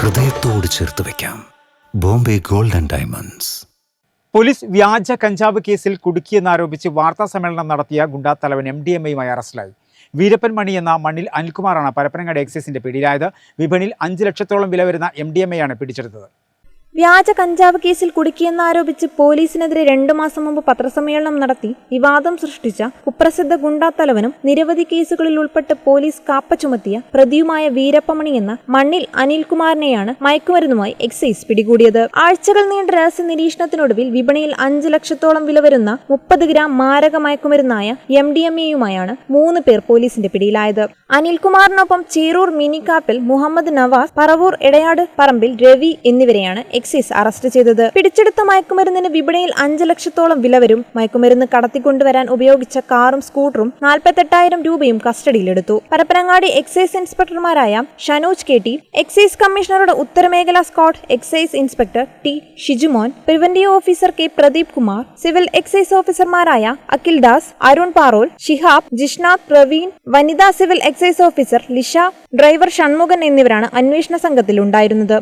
ഹൃദയത്തോട് ചേർത്ത് വെക്കാം. Bombay golden diamonds. പോലീസ് വ്യാജ കഞ്ചാവ് കേസിൽ കുടുക്കിയെന്നാരോപിച്ച് വാർത്താ സമ്മേളനം നടത്തിയ ഗുണ്ടാ തലവൻ എം ഡി എം അറസ്റ്റിലായി. വീരപ്പൻ മണി എന്ന മണ്ണിൽ അനിൽകുമാറാണ് പരപ്പനങ്ങാട് എക്സൈസിന്റെ പിടിയിലായത്. വിപണിയിൽ അഞ്ച് ലക്ഷത്തോളം വില വരുന്ന എം ഡി എം പിടിച്ചെടുത്തത്. വ്യാജ കഞ്ചാവ് കേസിൽ കുടുക്കിയെന്നാരോപിച്ച് പോലീസിനെതിരെ രണ്ടു മാസം മുമ്പ് പത്രസമ്മേളനം നടത്തി വിവാദം സൃഷ്ടിച്ച കുപ്രസിദ്ധ ഗുണ്ടാത്തലവനും നിരവധി കേസുകളിൽ ഉൾപ്പെട്ട് പോലീസ് കാപ്പ ചുമത്തിയ പ്രതിയുമായ വീരപ്പമണി എന്ന മണ്ണിൽ അനിൽകുമാറിനെയാണ് മയക്കുമരുന്നുമായി എക്സൈസ് പിടികൂടിയത്. ആഴ്ചകൾ നീണ്ട രഹസ്യ നിരീക്ഷണത്തിനൊടുവിൽ വിപണിയിൽ അഞ്ച് ലക്ഷത്തോളം വില വരുന്ന മുപ്പത് ഗ്രാം മാരക മയക്കുമരുന്നായ എം ഡി എം എയുമായാണ് മൂന്ന് പേർ പോലീസിന്റെ പിടിയിലായത്. അനിൽകുമാറിനൊപ്പം ചേരൂർ മിനി കാപ്പിൽ മുഹമ്മദ് നവാസ് പറവൂർ എടയാട് പറമ്പിൽ രവി എന്നിവരെയാണ് എക്സൈസ് അറസ്റ്റ് ചെയ്തത്. പിടിച്ചെടുത്ത മയക്കുമരുന്നിന് വിപണിയിൽ അഞ്ച് ലക്ഷത്തോളം വില വരും. മയക്കുമരുന്ന് കടത്തിക്കൊണ്ടുവരാൻ ഉപയോഗിച്ച കാറും സ്കൂട്ടറും നാൽപ്പത്തെട്ടായിരം രൂപയും കസ്റ്റഡിയിലെടുത്തു. പരപ്പനങ്ങാടി എക്സൈസ് ഇൻസ്പെക്ടർമാരായ ഷനോജ് കെ ടി എക്സൈസ് കമ്മീഷണറുടെ ഉത്തരമേഖലാ squad excise inspector T Shijumon preventive officer K Pradeep Kumar civil excise ഓഫീസർമാരായ അഖിൽ ദാസ് അരുൺ പാറോൽ ഷിഹാബ് ജിഷ്നാഥ് പ്രവീൺ വനിതാ civil excise officer Lisha driver Shanmukhan എന്നിവരാണ് അന്വേഷണ സംഘത്തിൽ ഉണ്ടായിരുന്നത്